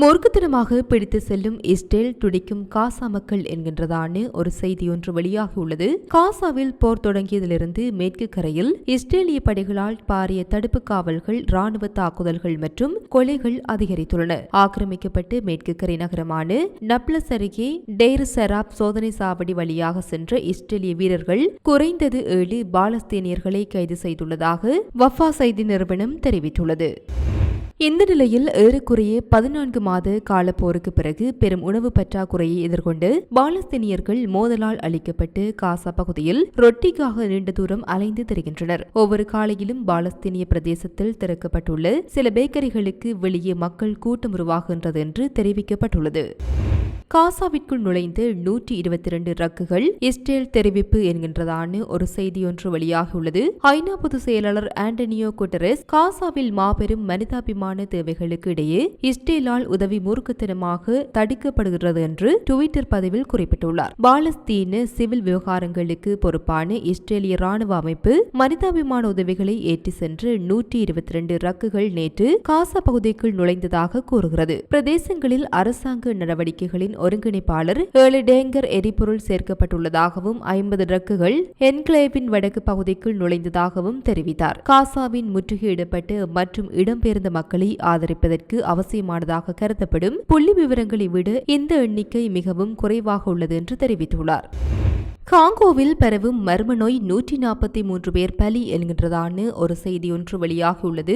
மூர்க்கத்தனமாக பிடித்து செல்லும் இஸ்ரேல் துடிக்கும் காசா மக்கள் என்கின்றதான ஒரு செய்தி ஒன்று வெளியாகியுள்ளது காசாவில் போர் தொடங்கியதிலிருந்து மேற்கு கரையில் இஸ்ரேலிய படைகளால் பாரிய தடுப்பு காவல்கள் ராணுவ தாக்குதல்கள் மற்றும் கொலைகள் அதிகரித்துள்ளன. ஆக்கிரமிக்கப்பட்டு மேற்கு கரை நகரமான நப்லஸ் அருகே டெய்ர் சராப் சோதனை சாவடி வழியாக சென்ற இஸ்ரேலிய வீரர்கள் குறைந்தது ஏழு பாலஸ்தீனியர்களை கைது செய்துள்ளதாக வஃபா செய்தி நிறுவனம் தெரிவித்துள்ளது. இந்த நிலையில் ஏறக்குறைய பதினான்கு மாத காலப்போருக்கு பிறகு பெரும் உணவு பற்றாக்குறையை எதிர்கொண்டு பாலஸ்தீனியர்கள் மோதலால் அளிக்கப்பட்டு காசா பகுதியில் ரொட்டிக்காக நீண்ட தூரம் அலைந்து திரிகின்றனர். ஒவ்வொரு காலையிலும் பாலஸ்தீனிய பிரதேசத்தில் திறக்கப்பட்டுள்ள சில பேக்கரிகளுக்கு வெளியே மக்கள் கூட்டம் உருவாகின்றது என்று தெரிவிக்கப்பட்டுள்ளது. காசாவிற்குள் நுழைந்து நூற்றி இருபத்தி இரண்டு ரக்குகள் இஸ்ரேல் தெரிவிப்பு என்கின்றதான ஒரு செய்தியொன்று வெளியாகியுள்ளது ஐநா பொதுச் செயலாளர் ஆண்டனியோ குட்டரஸ் காசாவில் மாபெரும் மனிதாபிமான தேவைகளுக்கு இடையே இஸ்ரேலால் உதவி மூர்க்கத்தனமாக தடுக்கப்படுகிறது என்று டுவிட்டர் பதிவில் குறிப்பிட்டுள்ளார். பாலஸ்தீன சிவில் விவகாரங்களுக்கு பொறுப்பான இஸ்ரேலிய ராணுவ அமைப்பு மனிதாபிமான உதவிகளை ஏற்றி சென்று நூற்றி இருபத்தி இரண்டு ரக்குகள் நேற்று காசா பகுதிக்குள் நுழைந்ததாக கூறுகிறது. பிரதேசங்களில் அரசாங்க நடவடிக்கைகளின் ஒருங்கிணைப்பாளர் ஏழு டேங்கர் எரிபொருள் சேர்க்கப்பட்டுள்ளதாகவும் ஐம்பது ட்ரக்குகள் என்கிளேவின் வடக்கு பகுதிக்குள் நுழைந்ததாகவும் தெரிவித்தார். காசாவின் முற்றுகையிடப்பட்டு மற்றும் இடம்பெயர்ந்த மக்களை ஆதரிப்பதற்கு அவசியமானதாக கருதப்படும் புள்ளி விவரங்களை விட இந்த எண்ணிக்கை மிகவும் குறைவாக உள்ளது என்று தெரிவித்துள்ளார். காங்கோவில் பரவும் மர்ம நோய் நூற்றி நாற்பத்தி மூன்று பேர் பலி என்கின்றதான ஒரு செய்தி ஒன்று வெளியாகியுள்ளது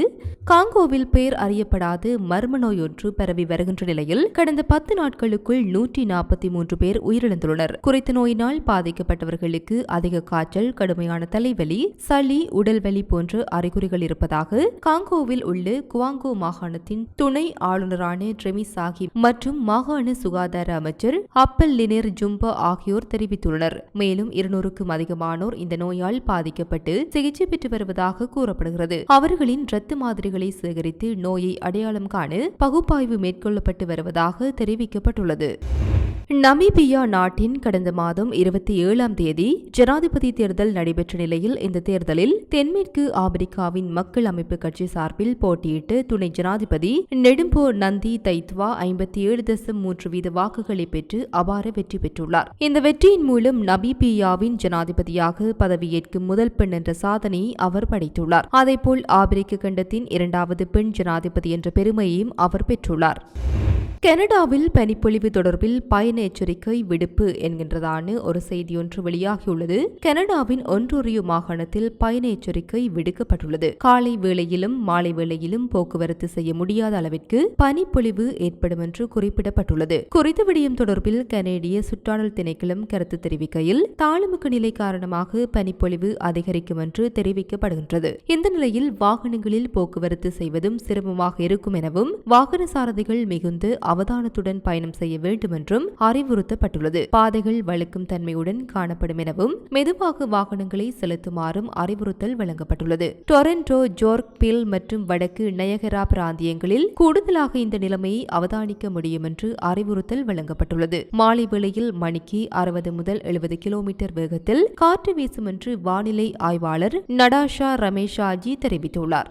காங்கோவில் பேர் அறியப்படாத மர்ம நோய் ஒன்று பரவி வருகின்ற நிலையில் கடந்த பத்து நாட்களுக்குள் நூற்றி நாற்பத்தி மூன்று பேர் உயிரிழந்துள்ளனர். குறித்த நோயினால் பாதிக்கப்பட்டவர்களுக்கு அதிக காய்ச்சல் கடுமையான தலைவலி சளி உடல்வலி போன்ற அறிகுறிகள் இருப்பதாக காங்கோவில் உள்ள குவாங்கோ மாகாணத்தின் துணை ஆளுநரான ட்ரெமி சாஹிப் மற்றும் மாகாண சுகாதார அமைச்சர் அப்பல் லினேர் ஜும்பா ஆகியோர் தெரிவித்துள்ளனர். மேலும் இருநூறுக்கும் அதிகமானோர் இந்த நோயால் பாதிக்கப்பட்டு சிகிச்சை பெற்று வருவதாக கூறப்படுகிறது. அவர்களின் இரத்த மாதிரிகளை சேகரித்து நோயை அடையாளம் காண பகுப்பாய்வு மேற்கொள்ளப்பட்டு வருவதாக தெரிவிக்கப்பட்டுள்ளது. நமீபியா நாட்டின் கடந்த மாதம் இருபத்தி ஏழாம் தேதி ஜனாதிபதி தேர்தல் நடைபெற்ற நிலையில் இந்த தேர்தலில் தென்மேற்கு ஆப்பிரிக்காவின் மக்கள் அமைப்பு கட்சி சார்பில் போட்டியிட்டு துணை ஜனாதிபதி நெடும்போ நந்தி தைத்வா ஐம்பத்தி ஏழு தசம் மூன்று வீத வாக்குகளை பெற்று அபார வெற்றி பெற்றுள்ளார். இந்த வெற்றியின் மூலம் நமீபியாவின் ஜனாதிபதியாக பதவியேற்கும் முதல் பெண் என்ற சாதனையை அவர் படைத்துள்ளார். அதேபோல் ஆப்பிரிக்க கண்டத்தின் இரண்டாவது பெண் ஜனாதிபதி என்ற பெருமையையும் அவர் பெற்றுள்ளார். கனடாவில் பனிப்பொழிவு தொடர்பில் பயண எச்சரிக்கை விடுப்பு என்கின்றதான ஒரு செய்தியொன்று வெளியாகியுள்ளது. கனடாவின் ஒன்றொரு மாகாணத்தில் பயண எச்சரிக்கை விடுக்கப்பட்டுள்ளது. காலை வேளையிலும் மாலை வேளையிலும் போக்குவரத்து செய்ய முடியாத அளவிற்கு பனிப்பொழிவு ஏற்படும் என்று குறிப்பிடப்பட்டுள்ளது. குறித்த விடயம் தொடர்பில் கனேடிய சுற்றாடல் திணைக்களம் கருத்து தெரிவிக்கையில் தாழ்முக நிலை காரணமாக பனிப்பொழிவு அதிகரிக்கும் என்று தெரிவிக்கப்படுகின்றது. இந்த நிலையில் வாகனங்களில் போக்குவரத்து செய்வதும் சிரமமாக இருக்கும் எனவும் வாகன சாரதிகள் மிகுந்து அவதானத்துடன் பயணம் செய்ய வேண்டும் என்றும் அறிவுறுத்தப்பட்டுள்ளது. பாதைகள் வழுக்கும் தன்மையுடன் காணப்படும் எனவும் மெதுவாக வாகனங்களை செலுத்துமாறும் அறிவுறுத்தல் வழங்கப்பட்டுள்ளது. டொரண்டோ ஜோர்க் பில் மற்றும் வடக்கு நயகரா பிராந்தியங்களில் கூடுதலாக இந்த நிலைமையை அவதானிக்க முடியும் என்று அறிவுறுத்தல் வழங்கப்பட்டுள்ளது. மாலை வேளையில் மணிக்கு அறுபது முதல் எழுபது கிலோமீட்டர் வேகத்தில் காற்று வீசும் என்று வானிலை ஆய்வாளர் நடாஷா ரமேஷாஜி தெரிவித்துள்ளார்.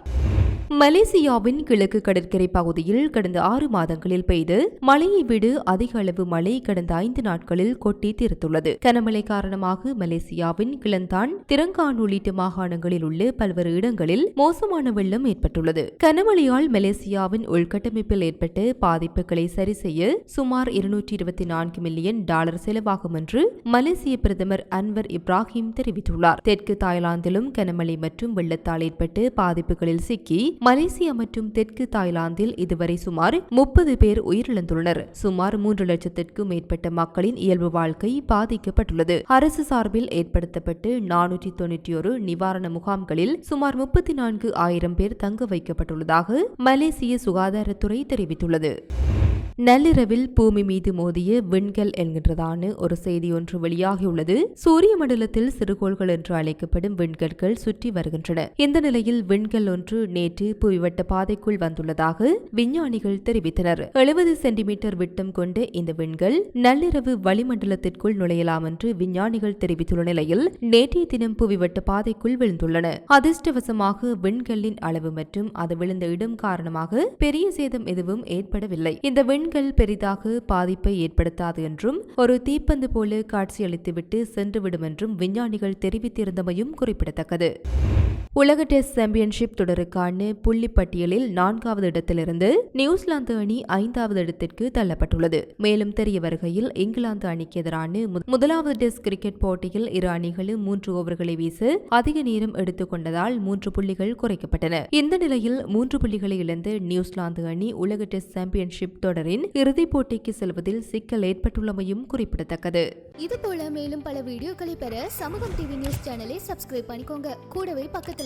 மலேசியாவின் கிழக்கு கடற்கரை பகுதியில் கடந்த ஆறு மாதங்களில் பெய்து மழையை விட அதிக அளவு மழை கடந்த ஐந்து நாட்களில் கொட்டி தீர்த்துள்ளது கனமழை காரணமாக மலேசியாவின் கிளந்தான் திரங்கான் உள்ளிட்ட மாகாணங்களில் உள்ள பல்வேறு இடங்களில் மோசமான வெள்ளம் ஏற்பட்டுள்ளது. கனமழையால் மலேசியாவின் உள்கட்டமைப்பில் ஏற்பட்ட பாதிப்புகளை சரி செய்ய சுமார் இருநூற்றி இருபத்தி நான்கு மில்லியன் டாலர் செலவாகும் என்று மலேசிய பிரதமர் அன்வர் இப்ராஹிம் தெரிவித்துள்ளார். தெற்கு தாய்லாந்திலும் கனமழை மற்றும் வெள்ளத்தால் ஏற்பட்டு பாதிப்புகளில் சிக்கி மலேசியா மற்றும் தெற்கு தாய்லாந்தில் இதுவரை சுமார் முப்பது பேர் உயிரிழந்துள்ளனர். சுமார் மூன்று லட்சத்திற்கும் மேற்பட்ட மக்களின் இயல்பு வாழ்க்கை பாதிக்கப்பட்டுள்ளது. அரசு சார்பில் ஏற்படுத்தப்பட்டு நானூற்றி தொன்னூற்றி ஒரு நிவாரண முகாம்களில் சுமார் முப்பத்தி நான்கு ஆயிரம் பேர் தங்க வைக்கப்பட்டுள்ளதாக மலேசிய சுகாதாரத்துறை தெரிவித்துள்ளது. நள்ளிரவில் பூமி மீது மோதிய விண்கல் என்கின்றதான ஒரு செய்தி ஒன்று வெளியாகியுள்ளது. சூரிய மண்டலத்தில் சிறுகோள்கள் என்று அழைக்கப்படும் விண்கற்கள் சுற்றி வருகின்றன. இந்த நிலையில் விண்கல் ஒன்று நேற்று புவிவட்ட பாதைக்குள் வந்துள்ளதாக விஞ்ஞானிகள் தெரிவித்தனர். எழுபது சென்டிமீட்டர் விட்டம் கொண்ட இந்த விண்கல் நள்ளிரவு வளிமண்டலத்திற்குள் நுழையலாம் என்று விஞ்ஞானிகள் தெரிவித்துள்ள நிலையில் நேற்றைய தினம் புவிவட்ட பாதைக்குள் விழுந்துள்ளன. அதிர்ஷ்டவசமாக விண்கல்லின் அளவு மற்றும் அது விழுந்த இடம் காரணமாக பெரிய சேதம் எதுவும் ஏற்படவில்லை. இந்த விண் விண்கல் பெரிதாக பாதிப்பை ஏற்படுத்தாது என்றும் ஒரு தீப்பந்து போல காட்சியளித்துவிட்டு சென்றுவிடும் என்றும் விஞ்ஞானிகள் தெரிவித்திருந்தமையும் குறிப்பிடத்தக்கது. உலக டெஸ்ட் சாம்பியன்ஷிப் தொடருக்கான புள்ளி பட்டியலில் நான்காவது இடத்திலிருந்து நியூசிலாந்து அணி ஐந்தாவது இடத்திற்கு தள்ளப்பட்டுள்ளது. மேலும் தெரிய வருகையில் இங்கிலாந்து அணிக்கு எதிரான மு- முதலாவது டெஸ்ட் கிரிக்கெட் போட்டியில் இரு அணிகளும் மூன்று ஓவர்களை வீச அதிக நேரம் எடுத்துக்கொண்டதால் மூன்று புள்ளிகள் குறைக்கப்பட்டன. இந்த நிலையில் மூன்று புள்ளிகளை இழந்து நியூசிலாந்து அணி உலக டெஸ்ட் சாம்பியன்ஷிப் தொடரின் இறுதிப் போட்டிக்கு செல்வதில் சிக்கல் ஏற்பட்டுள்ளமையும் குறிப்பிடத்தக்கது. இதுபோல மேலும் பல வீடியோக்களை பெற சமூகம் டிவி நியூஸ் சேனலை சப்ஸ்கிரைப் பண்ணிக்கோங்க. கூடவே பக்கத்தில்